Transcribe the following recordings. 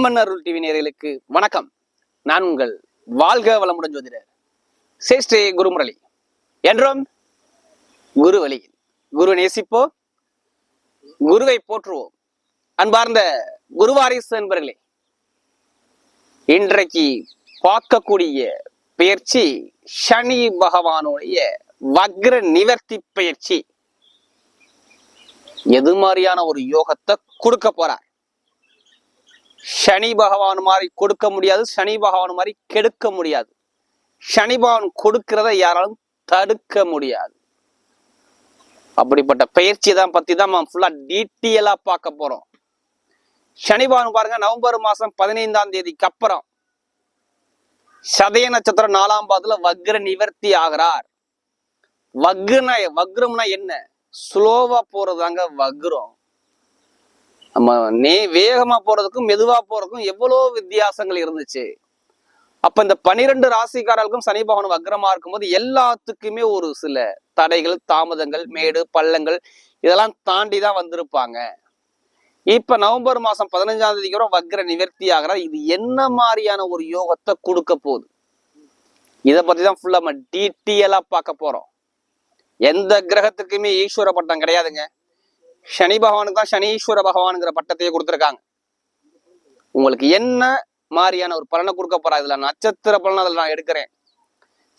அம்மன் அருள் TV நேர்களுக்கு வணக்கம். நான் உங்கள் வாழ்க வளமுடன் ஜோதிடர் சேஷ்டே குருமுரளி. என்றும் குரு வழியில் குரு நேசிப்போ குருவை போற்றுவோம். அன்பார்ந்த குருவாரிசு என்பர்களே இன்றைக்கு பார்க்கக்கூடிய பயிற்சி சனி பகவானுடைய வக்ர நிவர்த்தி பயிற்சி எது மாதிரியான ஒரு யோகத்தை கொடுக்க போறார்? சனி பகவான் மாதிரி கொடுக்க முடியாது சனி பகவான் மாதிரி கெடுக்க முடியாது. சனி பகவான் கொடுக்கிறத யாராலும் தடுக்க முடியாது. அப்படிப்பட்ட பயிற்சி தான் பத்தி தான் ஃபுல்லா டீட்டெயிலா பார்க்க போறோம். சனி பகவான் பாருங்க நவம்பர் மாசம் பதினைந்தாம் தேதிக்கு அப்புறம் சதய நட்சத்திரம் நாலாம் பாதத்துல வக்ர நிவர்த்தி ஆகிறார். வக்ரனா வக்ரம்னா என்ன? ஸ்லோவா போறதாங்க வக்ரம். நம்ம நே வேகமா போறதுக்கும் மெதுவா போறதுக்கும் எவ்வளோ வித்தியாசங்கள் இருந்துச்சு. அப்ப இந்த பனிரெண்டு ராசிக்காரர்களுக்கும் சனி பகவான் வக்ரமா இருக்கும்போது எல்லாத்துக்குமே ஒரு சில தடைகள் தாமதங்கள் மேடு பள்ளங்கள் இதெல்லாம் தாண்டி தான் வந்திருப்பாங்க. இப்ப நவம்பர் மாசம் பதினஞ்சாம் தேதிக்கு அப்புறம் வக்ர நிவர்த்தி ஆகிறார். இது என்ன மாதிரியான ஒரு யோகத்தை கொடுக்க போகுது? இதை பத்தி தான் ஃபுல்லா நம்ம டீட்டெயிலா பார்க்க போறோம். எந்த கிரகத்துக்குமே ஈஸ்வர பட்டம் கிடையாதுங்க. சனி பகவானுக்கு தான் சனீஸ்வர பகவானுங்கிற பட்டத்தையே கொடுத்துருக்காங்க. உங்களுக்கு என்ன மாதிரியான ஒரு பலனை கொடுக்க போறா? இதுல நட்சத்திர பலன் அதில் நான் எடுக்கிறேன்.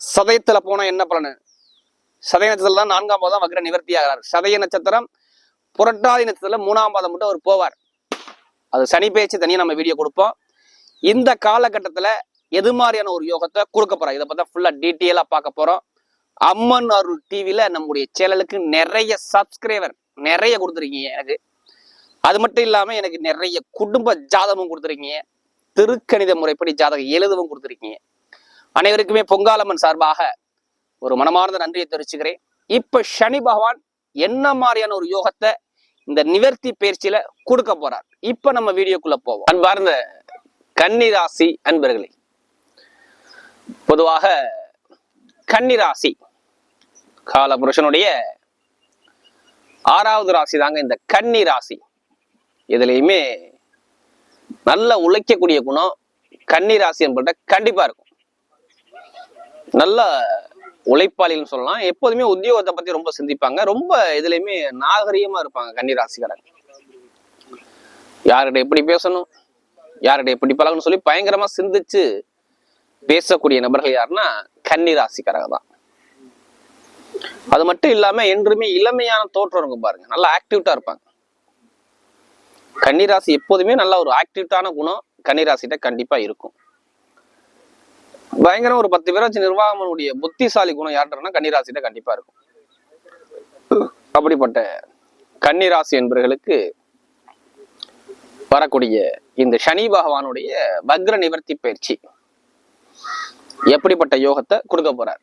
சதயத்துல போனா என்ன பலனு? சதய நட்சத்திரம் தான் நான்காம் பாதம் வக்ர நிவர்த்தி ஆகிறார். சதய நட்சத்திரம் புரட்டாதி நட்சத்திரத்துல மூணாம் பாதம் மட்டும் அவர் போவார். அது சனி பேச்சு தனியா நம்ம வீடியோ கொடுப்போம். இந்த காலகட்டத்துல எது மாதிரியான ஒரு யோகத்தை கொடுக்க போறோம் இதை பார்த்தா ஃபுல்லா டீட்டெயிலா பார்க்க போறோம். அம்மன் அருள் டிவியில நம்முடைய சேனலுக்கு நிறைய சப்ஸ்கிரைபர் நிறைய கொடுத்துருக்கீங்க எனக்கு. அது மட்டும் இல்லாம எனக்கு நிறைய குடும்ப ஜாதகமும் கொடுத்துருக்கீங்க. திருக்கணித முறைப்படி ஜாதகம் எழுதவும் கொடுத்துருக்கீங்க. அனைவருக்குமே பொங்காலம்மன் சார்பாக ஒரு மனமார்ந்த நன்றியை தெரிவிச்சுக்கிறேன். இப்ப சனி பகவான் என்ன மாதிரியான ஒரு யோகத்தை இந்த நிவர்த்தி பயிற்சியில கொடுக்க போறார்? இப்ப நம்ம வீடியோக்குள்ள போவோம். அன்பார்ந்த கன்னிராசி அன்பர்களே பொதுவாக கன்னிராசி கால புருஷனுடைய ஆறாவது ராசி தாங்க இந்த கன்னி ராசி. இதுலையுமே நல்ல உழைக்கக்கூடிய குணம் கன்னி ராசி என்பட்ட கண்டிப்பா இருக்கும். நல்ல உழைப்பாளிகள் சொல்லலாம். எப்போதுமே உத்தியோகத்தை பத்தி ரொம்ப சிந்திப்பாங்க. ரொம்ப இதுலயுமே நாகரீகமா இருப்பாங்க கன்னி ராசிக்காரங்க. யார்கிட்ட எப்படி பேசணும் யார்கிட்ட எப்படி பழகணும் சொல்லி பயங்கரமா சிந்திச்சு பேசக்கூடிய நபர்கள் யாருன்னா கன்னி ராசிக்காரங்க தான். அது மட்டும் இல்லாம என்றுமே இளமையான தோற்றம் இருக்கும் பாருங்க. நல்லா ஆக்டிவிட்டா இருப்பாங்க. கன்னிராசி எப்போதுமே நல்ல ஒரு ஆக்டிவிட்டான குணம் கன்னிராசிட்ட கண்டிப்பா இருக்கும். பயங்கரம் ஒரு பத்து பேராச்சு வச்சு நிர்வாகமனுடைய புத்திசாலி குணம் யார்கிட்டனா கன்னிராசிட்ட கண்டிப்பா இருக்கும். அப்படிப்பட்ட கன்னிராசி என்பவர்களுக்கு வரக்கூடிய இந்த சனி பகவானுடைய வக்ர நிவர்த்தி பயிற்சி எப்படிப்பட்ட யோகத்தை கொடுக்க போறார்?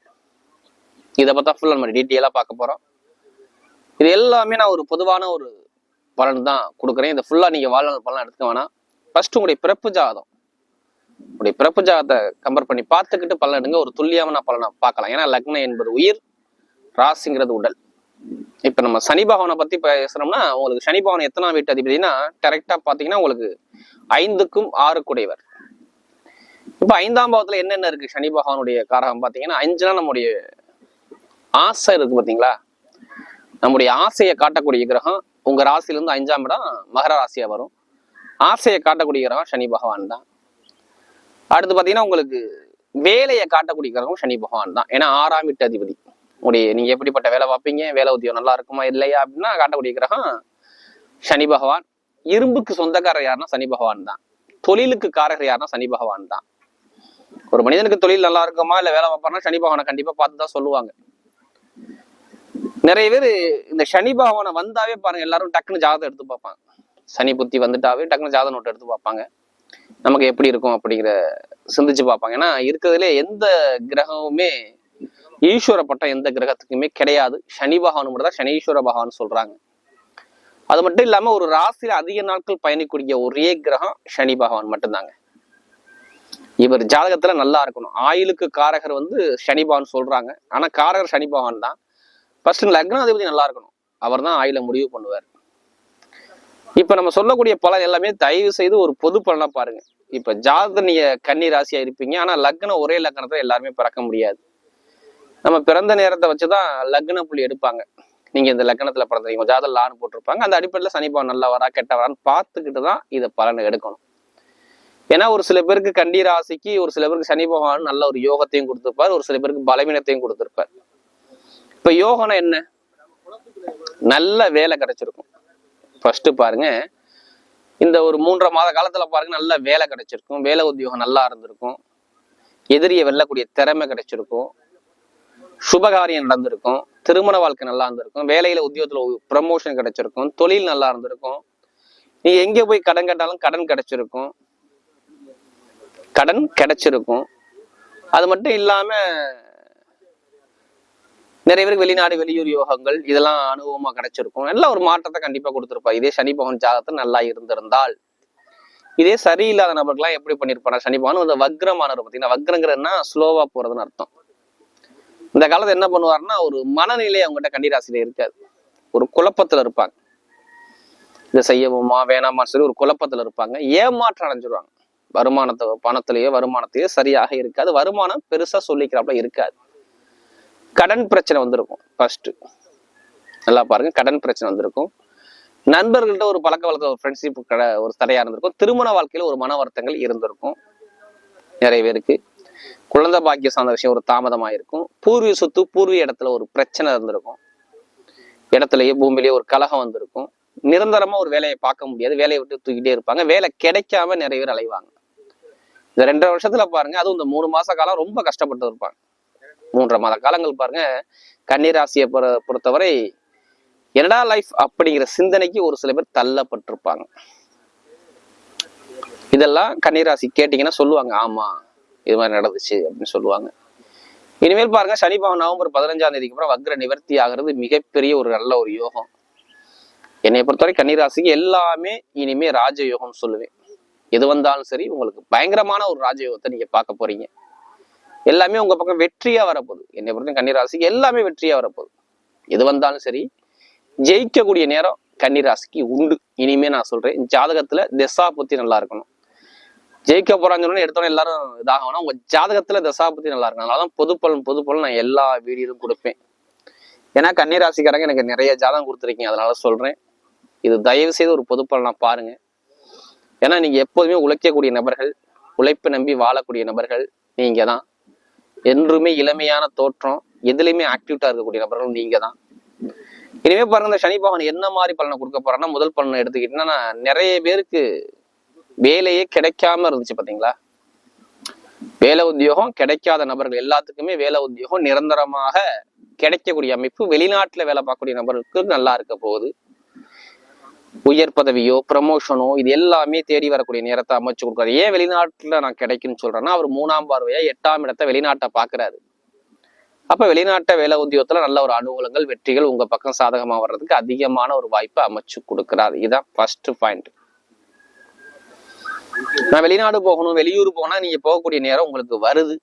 இதை பார்த்தா ஃபுல்லாக நம்ம டீட்டெயிலாக பார்க்க போகிறோம் இது எல்லாமே நான் ஒரு பொதுவான ஒரு பலன் தான் கொடுக்குறேன். இதை ஃபுல்லாக நீங்கள் வாழ்நாள் பலன் எடுத்துக்க வேணாம். ஃபர்ஸ்ட் உங்களுடைய பிறப்பு ஜாதம் உங்களுடைய பிறப்பு ஜாதத்தை கம்பேர் பண்ணி பார்த்துக்கிட்டு பலன் எடுங்க. ஒரு துல்லியமான பலனை பார்க்கலாம். ஏன்னா லக்னம் என்பது உயிர் ராசிங்கிறது உடல். இப்போ நம்ம சனி பகவனை பற்றி பேசுகிறோம்னா உங்களுக்கு சனி பகவன் எத்தனாம் வீட்டு அதிபதினா கரெக்டாக பார்த்தீங்கன்னா உங்களுக்கு ஐந்துக்கும் ஆறுக்குடையவர். இப்போ ஐந்தாம் பாவத்தில் என்னென்ன இருக்கு? சனி பகவானுடைய காரகம் பார்த்தீங்கன்னா அஞ்சுனா நம்முடைய ஆசை இருக்கு பார்த்தீங்களா? நம்முடைய ஆசையை காட்டக்கூடிய கிரகம் உங்க ராசியிலேருந்து அஞ்சாம் இடம் மகர ராசியா வரும். ஆசையை காட்டக்கூடிய கிரகம் சனி பகவான் தான். அடுத்து பார்த்தீங்கன்னா உங்களுக்கு வேலையை காட்டக்கூடிய கிரகம் சனி பகவான் தான். ஏன்னா ஆறாம் வீட்டு அதிபதி. உங்களுடைய நீங்க எப்படிப்பட்ட வேலை பார்ப்பீங்க? வேலை உத்தியோகம் நல்லா இருக்குமா இல்லையா அப்படின்னா காட்டக்கூடிய கிரகம் சனி பகவான். இரும்புக்கு சொந்தக்காரர் யாருன்னா சனி பகவான் தான். தொழிலுக்கு காரகர் யாருன்னா சனி பகவான் தான். ஒரு மனிதனுக்கு தொழில் நல்லா இருக்குமா? இல்ல வேலை பார்ப்பாருன்னா சனி பகவானை கண்டிப்பா பார்த்து தான் சொல்லுவாங்க. நிறைய பேர் இந்த சனி பகவானை வந்தாவே பாருங்க எல்லாரும் டக்குன்னு ஜாதகம் எடுத்து பார்ப்பாங்க. சனி புத்தி வந்துட்டாவே டக்குன்னு ஜாதக நோட்டு எடுத்து பார்ப்பாங்க. நமக்கு எப்படி இருக்கும் அப்படிங்கிற சிந்திச்சு பார்ப்பாங்க. ஏன்னா இருக்கிறதுல எந்த கிரகமுமே ஈஸ்வர பட்டம் எந்த கிரகத்துக்குமே கிடையாது. சனி பகவான் மட்டும் தான் சனீஸ்வர பகவான் சொல்றாங்க. அது மட்டும் இல்லாம ஒரு ராசியில அதிக நாட்கள் பயணிக்கூடிய ஒரே கிரகம் சனி பகவான் மட்டும்தாங்க. இவர் ஜாதகத்துல நல்லா இருக்கணும். ஆயுளுக்கு காரகர் வந்து சனி பகவான் சொல்றாங்க. ஆனா காரகர் சனி பகவான் தான். ஃபர்ஸ்ட் லக்னாதிபதி நல்லா இருக்கணும். அவர் தான் ஆயில முடிவு பண்ணுவார். இப்ப நம்ம சொல்லக்கூடிய பலன் எல்லாமே தயவு செய்து ஒரு பொது பலனா பாருங்க. இப்ப ஜாதகத்துல நீங்க கன்னி ராசியா இருப்பீங்க. ஆனா லக்னம் ஒரே லக்னத்துல எல்லாருமே பிறக்க முடியாது. நம்ம பிறந்த நேரத்தை வச்சுதான் லக்ன புள்ளி எடுப்பாங்க. நீங்க இந்த லக்னத்துல பிறந்தீங்க ஜாதகம் லான்னு போட்டிருப்பாங்க. அந்த அடிப்படையில சனி நல்லா வரா கெட்ட வரான்னு பார்த்துக்கிட்டு தான் இதை பலனை எடுக்கணும். ஏன்னா ஒரு சில பேருக்கு கண்டி ராசிக்கு ஒரு சில பேருக்கு சனி பகவான் நல்ல ஒரு யோகத்தையும் கொடுத்துருப்பார். ஒரு சில பேருக்கு பலவீனத்தையும் கொடுத்துருப்பார். இப்ப யோகனம் என்ன? நல்ல வேலை கிடைச்சிருக்கும். ஃபர்ஸ்ட் பாருங்க இந்த ஒரு மூன்றரை மாத காலத்துல பாருங்க நல்ல வேலை கிடைச்சிருக்கும். வேலை உத்தியோகம் நல்லா இருந்திருக்கும். எதிரியை வெல்லக்கூடிய திறமை கிடைச்சிருக்கும். சுபகாரியம் நடந்திருக்கும். திருமண வாழ்க்கை நல்லா இருந்திருக்கும். வேலையில உத்தியோகத்துல ப்ரமோஷன் கிடைச்சிருக்கும். தொழில் நல்லா இருந்திருக்கும். நீ எங்க போய் கடன் கேட்டாலும் கடன் கிடைச்சிருக்கும். கடன் கிடைச்சிருக்கும். அது மட்டும் இல்லாம நிறைய பேருக்கு வெளிநாடு வெளியூர் யோகங்கள் இதெல்லாம் அனுபவமா கிடைச்சிருக்கும். நல்ல ஒரு மாற்றத்தை கண்டிப்பா கொடுத்துருப்பா. இதே சனி பகவான் ஜாதகத்தில் நல்லா இருந்திருந்தால். இதே சரியில்லாத நபர்கள்லாம் எப்படி பண்ணிருப்பாங்க சனி பகவான் வந்து வக்ரமானவர் பார்த்தீங்கன்னா வக்ரங்கிறதுனா ஸ்லோவா போறதுன்னு அர்த்தம். இந்த காலத்துல என்ன பண்ணுவாருன்னா ஒரு மனநிலை அவங்ககிட்ட கண்டிராசியில இருக்காது. ஒரு குழப்பத்துல இருப்பாங்க. இதை செய்யவுமா வேணாமான்னு சொல்லி ஒரு குழப்பத்துல இருப்பாங்க. ஏமாற்றம் அடைஞ்சிருவாங்க. வருமானத்தை பணத்திலேயோ வருமானத்தையோ சரியாக இருக்காது. வருமானம் பெருசா சொல்லிக்கிறாப்புல இருக்காது. கடன் பிரச்சனை வந்திருக்கும் ஃபர்ஸ்ட் நல்லா பாருங்க கடன் பிரச்சனை வந்திருக்கும். நண்பர்கள்ட்ட ஒரு பழக்க வழக்க ஒரு ஃப்ரெண்ட்ஷிப் கடை ஒரு தடையா இருந்திருக்கும். திருமண வாழ்க்கையில ஒரு மன வருத்தங்கள் இருந்திருக்கும். நிறைய பேருக்கு. குழந்தை பாக்கிய சார்ந்த விஷயம் ஒரு தாமதமாக இருக்கும். பூர்வீக சொத்து பூர்வீக இடத்துல ஒரு பிரச்சனை இருந்திருக்கும். இடத்துலயே பூமியிலேயே ஒரு கலகம் வந்திருக்கும். நிரந்தரமா ஒரு வேலையை பார்க்க முடியாது. வேலையை விட்டு தூக்கிட்டே இருப்பாங்க. வேலை கிடைக்காம நிறைய பேர் அலைவாங்க. இந்த ரெண்டரை வருஷத்துல பாருங்க அதுவும் இந்த மூணு மாச காலம் ரொம்ப கஷ்டப்பட்டு இருப்பாங்க. மூன்றரை மாத காலங்கள் பாருங்க. கன்னிராசியை பொற பொறுத்தவரை என்னடா லைஃப் அப்படிங்கிற சிந்தனைக்கு ஒரு சில பேர் தள்ளப்பட்டிருப்பாங்க. இதெல்லாம் கன்னிராசி கேட்டீங்கன்னா சொல்லுவாங்க ஆமா இது மாதிரி நடந்துச்சு அப்படின்னு சொல்லுவாங்க. இனிமேல் பாருங்க சனி பவன் நவம்பர் பதினஞ்சாம் தேதிக்கு அப்புறம் வக்ர நிவர்த்தி ஆகிறது மிகப்பெரிய ஒரு நல்ல ஒரு யோகம். என்னை பொறுத்தவரை கன்னிராசிக்கு எல்லாமே இனிமே ராஜயோகம் சொல்லுவேன். எது வந்தாலும் சரி உங்களுக்கு பயங்கரமான ஒரு ராஜயோகத்தை நீங்க பார்க்க போறீங்க. எல்லாமே உங்க பக்கம் வெற்றியா வரப்போகுது. என்னை பொறுத்த கன்னிராசிக்கு எல்லாமே வெற்றியா வரப்போகுது. எது வந்தாலும் சரி ஜெயிக்கக்கூடிய நேரம் கன்னிராசிக்கு உண்டு. இனிமே நான் சொல்றேன் ஜாதகத்துல திசா புத்தி நல்லா இருக்கணும். ஜெயிக்க போறான்னு சொன்னா எடுத்தோன்னே எல்லாரும் இதாகணும் உங்க ஜாதகத்துல திசா புத்தி நல்லா இருக்கணும். அதனாலதான் பொதுப்பலன் பொதுப்பலன் நான் எல்லா வீடியோலும் கொடுப்பேன். ஏன்னா கன்னிராசிக்காரங்க எனக்கு நிறைய ஜாதகம் கொடுத்துருக்கீங்க. அதனால சொல்றேன். இது தயவு செய்து ஒரு பொதுப்பலனா பாருங்க. ஏன்னா நீங்க எப்போதுமே உழைக்கக்கூடிய நபர்கள் உழைப்பு நம்பி வாழக்கூடிய நபர்கள் நீங்க தான் என்றுமே இளமையான தோற்றம் எதுலையுமே ஆக்டிவிட்டா இருக்கக்கூடிய நபர்கள் நீங்க தான் இனிமே பாருங்க இந்த சனி பகவான் என்ன மாதிரி பலனை கொடுக்க போறான்னா முதல் பலனை எடுத்துக்கிட்டீங்கன்னா நிறைய பேருக்கு வேலையே கிடைக்காம இருந்துச்சு பாத்தீங்களா? வேலை உத்தியோகம் கிடைக்காத நபர்கள் எல்லாத்துக்குமே வேலை உத்தியோகம் நிரந்தரமாக கிடைக்கக்கூடிய அமைப்பு வெளிநாட்டுல வேலை பார்க்கக்கூடிய நபர்களுக்கு நல்லா இருக்க போகுது. உயர் பதவியோ ப்ரமோஷனோ இது எல்லாமே தேடி வரக்கூடிய நேரத்தை அமைச்சு கொடுக்குறாரு ஏன் வெளிநாட்டுல நான் கிடைக்குன்னு சொல்றேன்னா அவர் மூணாம் பார்வையா எட்டாம் இடத்தை வெளிநாட்டை பாக்குறாரு அப்ப வெளிநாட்ட வேலை உத்தியோகத்தில் நல்ல ஒரு அனுகூலங்கள் வெற்றிகள் உங்க பக்கம் சாதகமா வர்றதுக்கு அதிகமான ஒரு வாய்ப்பை அமைச்சு கொடுக்குறாரு. இதுதான் ஃபர்ஸ்ட் பாயிண்ட் நான் வெளிநாடு போகணும் வெளியூர் போனா நீங்க போகக்கூடிய நேரம் உங்களுக்கு வருது.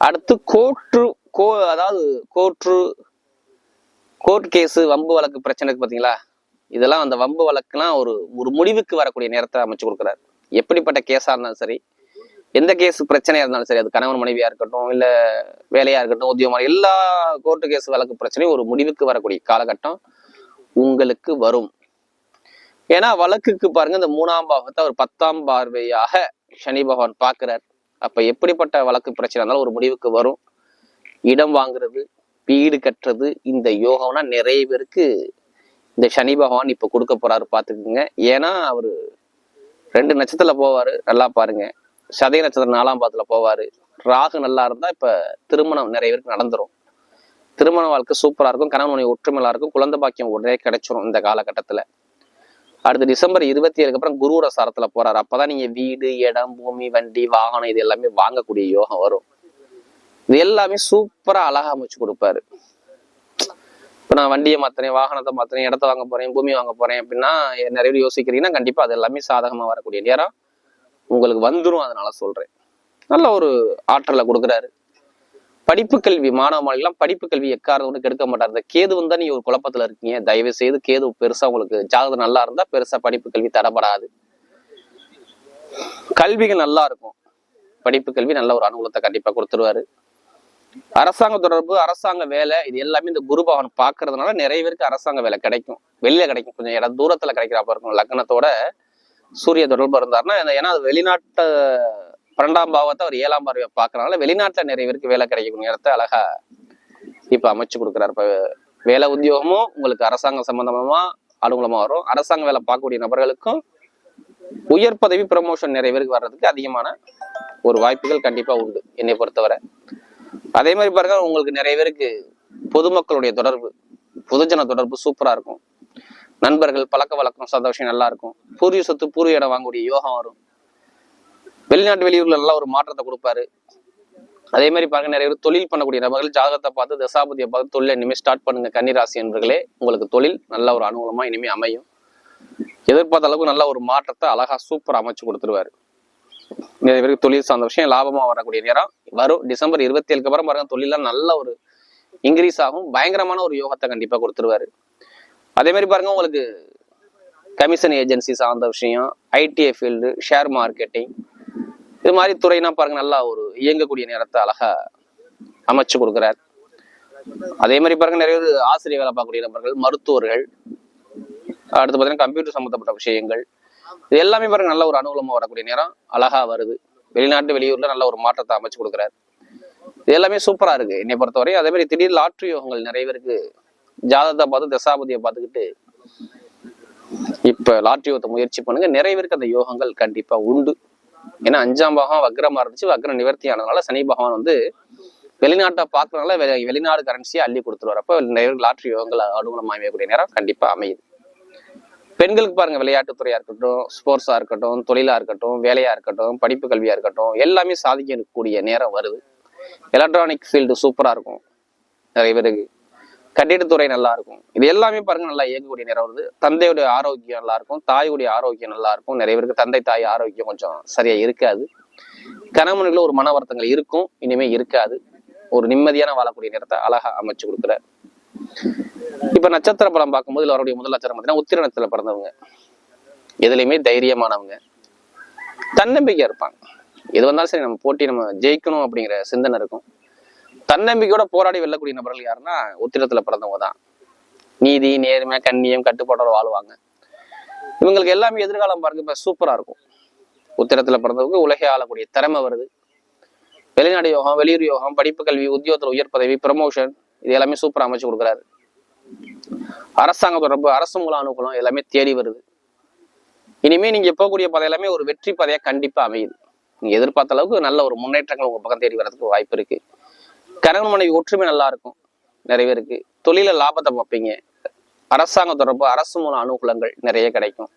அடுத்து கோற்று கோ அதாவது கோற்று கோர்ட் கேஸு வம்பு வழக்கு பிரச்சனைக்கு பார்த்தீங்களா? இதெல்லாம் அந்த வம்பு வழக்குலாம் ஒரு ஒரு முடிவுக்கு வரக்கூடிய நேரத்தை அமைச்சு கொடுக்குறாரு. எப்படிப்பட்ட கேஸாக இருந்தாலும் சரி எந்த கேஸ் பிரச்சனையாக இருந்தாலும் சரி அது கணவன் மனைவியாக இருக்கட்டும் இல்லை வேலையாக இருக்கட்டும் உத்தியோகமா எல்லா கோர்ட்டு கேஸ் வழக்கு பிரச்சனையும் ஒரு முடிவுக்கு வரக்கூடிய காலகட்டம் உங்களுக்கு வரும். ஏன்னா வழக்குக்கு பாருங்க இந்த மூணாம் பாகத்தை ஒரு பத்தாம் பார்வையாக சனி பகவான் பார்க்குறார். அப்போ எப்படிப்பட்ட வழக்கு பிரச்சனை இருந்தாலும் ஒரு முடிவுக்கு வரும். இடம் வாங்குறது வீடு கட்டுறது இந்த யோகம்னா நிறைய பேருக்கு இந்த சனி பகவான் இப்போ கொடுக்க போறாரு பார்த்துக்குங்க. ஏன்னா அவர் ரெண்டு நட்சத்திரத்தில் போவார் நல்லா பாருங்க. சதய நட்சத்திரம் நாலாம் பாதத்துல போவார். ராகு நல்லா இருந்தால் இப்போ திருமணம் நிறைய பேருக்கு நடந்துரும். திருமண வாழ்க்கை சூப்பராக இருக்கும். கணவன் மனைவி இருக்கும். குழந்தை பாக்கியம் உடனே கிடைச்சிரும் இந்த காலகட்டத்தில். அடுத்து டிசம்பர் இருபத்தி ஏழுக்கு அப்புறம் குருவோட சாரத்தில் போகிறாரு அப்போ தான் நீங்கள் வீடு இடம் பூமி வண்டி வாகனம் இது எல்லாமே வாங்கக்கூடிய யோகம் வரும். இது எல்லாமே சூப்பரா அழகா அமைச்சு கொடுப்பாரு. இப்ப நான் வண்டியை மாத்துறேன் வாகனத்தை மாத்துறேன் இடத்த வாங்க போறேன் பூமி வாங்க போறேன் அப்படின்னா நிறைய பேர் யோசிக்கிறீங்கன்னா கண்டிப்பா அது எல்லாமே சாதகமா வரக்கூடிய நேரம் உங்களுக்கு வந்துரும் அதனால சொல்றேன். நல்ல ஒரு ஆற்றலை கொடுக்குறாரு. படிப்பு கல்வி மாணவ மாணவிகள்லாம் படிப்பு கல்வி எக்காரணம் கெடுக்க மாட்டார். இந்த கேது வந்தா நீங்க ஒரு குழப்பத்துல இருக்கீங்க. தயவு செய்து கேது பெருசா உங்களுக்கு ஜாதகம் நல்லா இருந்தா பெருசா படிப்பு கல்வி தரப்படாது கல்விகள் நல்லா இருக்கும். படிப்பு கல்வி நல்ல ஒரு அனுகூலத்தை கண்டிப்பா கொடுத்துருவாரு. அரசாங்க தொடர்பு அரசாங்க வேலை இது எல்லாமே இந்த குரு பகவான் பாக்குறதுனால நிறைய பேருக்கு அரசாங்க வேலை கிடைக்கும். வெளியில கிடைக்கும். கொஞ்சம் இடம் தூரத்துல கிடைக்கிறப்ப இருக்கும். லக்னத்தோட சூரிய தொடர்பு இருந்தாருன்னா ஏன்னா அது வெளிநாட்டு பன்னெண்டாம் பாவத்தை அவர் ஏழாம் பார்வையை பார்க்கறதுனால வெளிநாட்டுல நிறைய பேருக்கு வேலை கிடைக்கும் இடத்த அழகா இப்ப அமைச்சு கொடுக்குறாரு. இப்ப வேலை உத்தியோகமும் உங்களுக்கு அரசாங்கம் சம்பந்தமா அனுகூலமா வரும். அரசாங்க வேலை பார்க்கக்கூடிய நபர்களுக்கும் உயர் பதவி ப்ரமோஷன் நிறைய பேருக்கு வர்றதுக்கு அதிகமான ஒரு வாய்ப்புகள் கண்டிப்பா உண்டு. என்னை பொறுத்தவரை. அதே மாதிரி பாருங்க உங்களுக்கு நிறைய பேருக்கு பொதுமக்களுடைய தொடர்பு பொதுஜன தொடர்பு சூப்பரா இருக்கும். நண்பர்கள் பழக்க வழக்கம் சந்தோஷம் விஷயம் நல்லா இருக்கும். பூர்வீக சொத்து பூர்வீக இடம் வாங்கக்கூடிய யோகம் வரும். வெளிநாட்டு வெளியூர்ல நல்லா ஒரு மாற்றத்தை கொடுப்பாரு. அதே மாதிரி பாருங்க நிறைய பேர் தொழில் பண்ணக்கூடிய நபர்கள் ஜாதகத்தை பார்த்து தசாபதியை பார்த்து தொழில் இனிமேல் ஸ்டார்ட் பண்ணுங்க கன்னிராசி என்பர்களே. உங்களுக்கு தொழில் நல்ல ஒரு அனுகூலமா இனிமே அமையும். எதிர்பார்த்த அளவுக்கு நல்ல ஒரு மாற்றத்தை அழகா சூப்பர் அமைச்சு கொடுத்துருவாரு. நிறைய பேருக்கு தொழில் சார்ந்த விஷயம் லாபமா வரக்கூடிய நேரம். வரும் டிசம்பர் இருபத்தி ஏழுக்கு அப்புறம் பாருங்க தொழிலாம் நல்ல ஒரு இன்க்ரீஸ் ஆகும். பயங்கரமான ஒரு யோகத்தை கண்டிப்பாக கொடுத்துருவாரு. அதே மாதிரி பாருங்க உங்களுக்கு கமிஷன் ஏஜென்சி சார்ந்த விஷயம் ஐடிஐ ஃபீல்டு ஷேர் மார்க்கெட்டிங் இது மாதிரி துறைனா பாருங்க நல்லா ஒரு இயங்கக்கூடிய நேரத்தை அழகா அமைச்சு கொடுக்குறாரு. அதே மாதிரி பாருங்க நிறைய பேர் ஆசிரியர் வேலை பார்க்கக்கூடிய நபர்கள் மருத்துவர்கள் அடுத்து பார்த்தீங்கன்னா கம்ப்யூட்டர் சம்மந்தப்பட்ட விஷயங்கள் இது எல்லாமே பாருங்க நல்ல ஒரு அனுகூலமா வரக்கூடிய நேரம். அழகா வருது. வெளிநாட்டு வெளியூர்ல நல்ல ஒரு மாற்றத்தை அமைச்சு கொடுக்குறாரு. இது எல்லாமே சூப்பரா இருக்கு. என்னை பொறுத்தவரை அதே மாதிரி திடீர் லாட்ரி யோகங்கள் நிறைய பேருக்கு ஜாதகத்தை பார்த்து தசாபதியை பார்த்துக்கிட்டு இப்ப லாட்ரி யோகத்தை முயற்சி பண்ணுங்க. நிறைய பேருக்கு அந்த யோகங்கள் கண்டிப்பா உண்டு. ஏன்னா அஞ்சாம் பாகம் வக்ரமா இருந்துச்சு. வக்ர நிவர்த்தி ஆனதுனால சனி பகவான் வந்து வெளிநாட்டை பார்க்கறதுனால வெளிநாடு கரன்சியை அள்ளி கொடுத்துருவார். அப்ப நிறைய பேருக்கு லாட்ரி யோகங்கள் அனுகூலமாக அமையக்கூடிய நேரம் கண்டிப்பா அமையுது. பெண்களுக்கு பாருங்க விளையாட்டுத்துறையா இருக்கட்டும் ஸ்போர்ட்ஸா இருக்கட்டும் தொழிலா இருக்கட்டும் வேலையா இருக்கட்டும் படிப்பு கல்வியா இருக்கட்டும் எல்லாமே சாதிக்கக்கூடிய நேரம் வருது. எலக்ட்ரானிக் ஃபீல்டு சூப்பரா இருக்கும். நிறைய பேருக்கு. கட்டிடத்துறை நல்லா இருக்கும். இது எல்லாமே பாருங்க நல்லா இயங்கக்கூடிய நேரம் வருது. தந்தையுடைய ஆரோக்கியம் நல்லா இருக்கும். தாயுடைய ஆரோக்கியம் நல்லா இருக்கும். நிறைய பேருக்கு தந்தை தாய் ஆரோக்கியம் கொஞ்சம் சரியா இருக்காது. கணவனுக்குள்ள ஒரு மன வருத்தங்கள் இருக்கும். இனிமே இருக்காது. ஒரு நிம்மதியான வாழக்கூடிய நேரத்தை அழகா அமைச்சு கொடுக்குறாரு. இப்ப நட்சத்திர பலம் பார்க்கும்போது அவருடைய வரக்கூடிய முதல் நட்சத்திரம் பார்த்தீங்கன்னா உத்திர பிறந்தவங்க. எதுலையுமே தைரியமானவங்க. தன்னம்பிக்கையா இருப்பாங்க. எது வந்தாலும் சரி நம்ம போட்டி நம்ம ஜெயிக்கணும் அப்படிங்கிற சிந்தனை இருக்கும். தன்னம்பிக்கையோட போராடி வெல்லக்கூடிய நபர்கள் யாருன்னா உத்திரத்துல பிறந்தவங்க தான். நீதி நேர்மை கண்ணியம் கட்டுப்பாட்டோட வாழ்வாங்க. இவங்களுக்கு எல்லாமே எதிர்காலம் பாருங்க இப்ப சூப்பரா இருக்கும். உத்திரத்துல பிறந்தவங்க உலகே ஆளக்கூடிய திறமை வருது. வெளிநாடு யோகம் வெளியூர் யோகம் படிப்பு கல்வி உத்தியோகத்துல உயர் பதவி ப்ரமோஷன் இது எல்லாமே சூப்பரா அமைச்சு கொடுக்குறாரு. அரசாங்க தொடர்பு அரசு மூல அனுகூலம் எல்லாமே தேடி வருது. இனிமே நீங்க போகக்கூடிய பதை எல்லாமே ஒரு வெற்றி பதையா கண்டிப்பா அமையுது. நீங்க எதிர்பார்த்த அளவுக்கு நல்ல ஒரு முன்னேற்றங்கள் உங்க பக்கம் தேடி வர்றதுக்கு வாய்ப்பு இருக்கு. கணவன் மனைவி ஒற்றுமை நல்லா இருக்கும். நிறைய பேருக்கு தொழில லாபத்தை பார்ப்பீங்க. அரசாங்க தொடர்பு அரசு மூல அனுகூலங்கள் நிறைய கிடைக்கும்.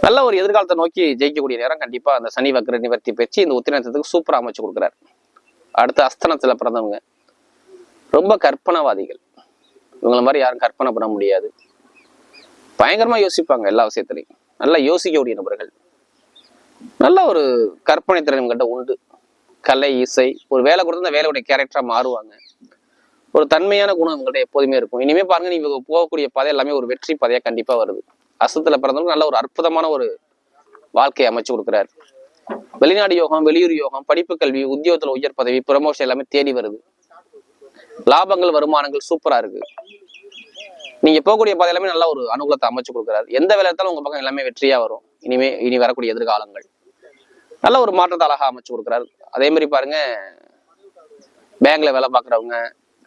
நல்ல ஒரு எதிர்காலத்தை நோக்கி ஜெயிக்கக்கூடிய நேரம் கண்டிப்பா அந்த சனி வக்ர நிவர்த்தி பெற்று இந்த உத்திரத்துக்கு சூப்பரா அமைச்சு கொடுக்குறாரு. அடுத்து அஸ்தனத்துல பிறந்தவங்க. ரொம்ப கற்பனவாதிகள். இவங்கள மாதிரி யாரும் கற்பனை பண்ண முடியாது. பயங்கரமா யோசிப்பாங்க எல்லா விஷயத்துலையும். நல்லா யோசிக்கக்கூடிய நபர்கள். நல்ல ஒரு கற்பனை திறன் கிட்ட உண்டு. கலை இசை ஒரு வேலை கொடுத்து அந்த வேலையுடைய கேரக்டரா மாறுவாங்க. ஒரு தன்மையான குணம் இவங்ககிட்ட எப்போதுமே இருக்கும். இனிமே பாருங்க நீங்க போகக்கூடிய பாதை எல்லாமே ஒரு வெற்றி பாதையா கண்டிப்பா வருது. அசத்துல பிறந்தவங்க நல்ல ஒரு அற்புதமான ஒரு வாழ்க்கையை அமைச்சு கொடுக்குறாரு. வெளிநாடு யோகம் வெளியூர் யோகம் படிப்பு கல்வி உத்தியோகத்துல உயர் பதவி ப்ரமோஷன் எல்லாமே தேடி வருது. லாபங்கள் வருமானங்கள் சூப்பரா இருக்கு. நீங்க போகக்கூடிய பாதை எல்லாமே நல்ல ஒரு அனுகூலத்தை அமைச்சு கொடுக்குறாரு. எந்த வேலை எடுத்தாலும் உங்க பக்கம் எல்லாமே வெற்றியா வரும். இனிமே இனி வரக்கூடிய எதிர்காலங்கள். நல்ல ஒரு மாற்றத்தை அழகா அமைச்சு கொடுக்குறாரு. அதே மாதிரி பாருங்க பேங்க்ல வேலை பார்க்குறவங்க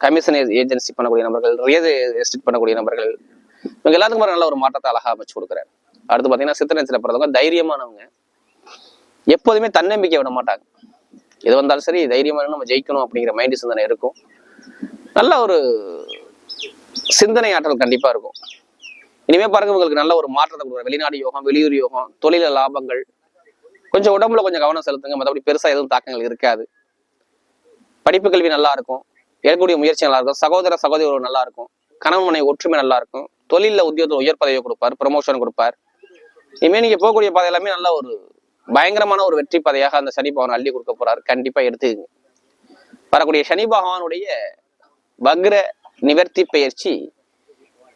கமிஷன் ஏஜென்சி பண்ணக்கூடிய நபர்கள் ரியல் எஸ்டேட் பண்ணக்கூடிய நபர்கள் இவங்க எல்லாத்துக்கும் நல்ல ஒரு மாற்றத்தை அழகா அமைச்சு கொடுக்குறாரு. அடுத்து பாத்தீங்கன்னா சித்தனத்துல பிறந்தவங்க தைரியமானவங்க. எப்போதுமே தன்னம்பிக்கை விட மாட்டாங்க. எது வந்தாலும் சரி தைரியமான நம்ம ஜெயிக்கணும் அப்படிங்கிற மைண்ட் சிந்தனை இருக்கும். நல்ல ஒரு சிந்தனை ஆற்றல் கண்டிப்பாக இருக்கும். இனிமேல் பாருங்க உங்களுக்கு நல்ல ஒரு மாற்றத்தை கொடுக்குற வெளிநாடு யோகம் வெளியூர் யோகம் தொழில லாபங்கள். கொஞ்சம் உடம்புல கொஞ்சம் கவனம் செலுத்துங்க. மற்றபடி பெருசாக எதுவும் தாக்கங்கள் இருக்காது. படிப்பு கல்வி நல்லா இருக்கும். எடுக்கக்கூடிய முயற்சி நல்லா இருக்கும். சகோதர சகோதரி உறவு நல்லா இருக்கும். கணவன் மனை ஒற்றுமை நல்லா இருக்கும். தொழிலில் உத்தியோகத்தில் உயர் பதவியை கொடுப்பார் ப்ரமோஷன் கொடுப்பார். இனிமேல் நீங்கள் போகக்கூடிய பாதை எல்லாமே நல்ல ஒரு பயங்கரமான ஒரு வெற்றி பாதையாக அந்த சனி பகவான் அள்ளி கொடுக்க போறாரு. கண்டிப்பா எடுத்துக்கங்க. வரக்கூடிய சனி பகவானுடைய வக்ர நிவர்த்தி பயிற்சி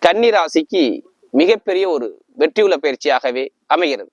கன்னி ராசிக்கு மிகப்பெரிய ஒரு வெற்றியுள்ள பயிற்சியாகவே அமைகிறது.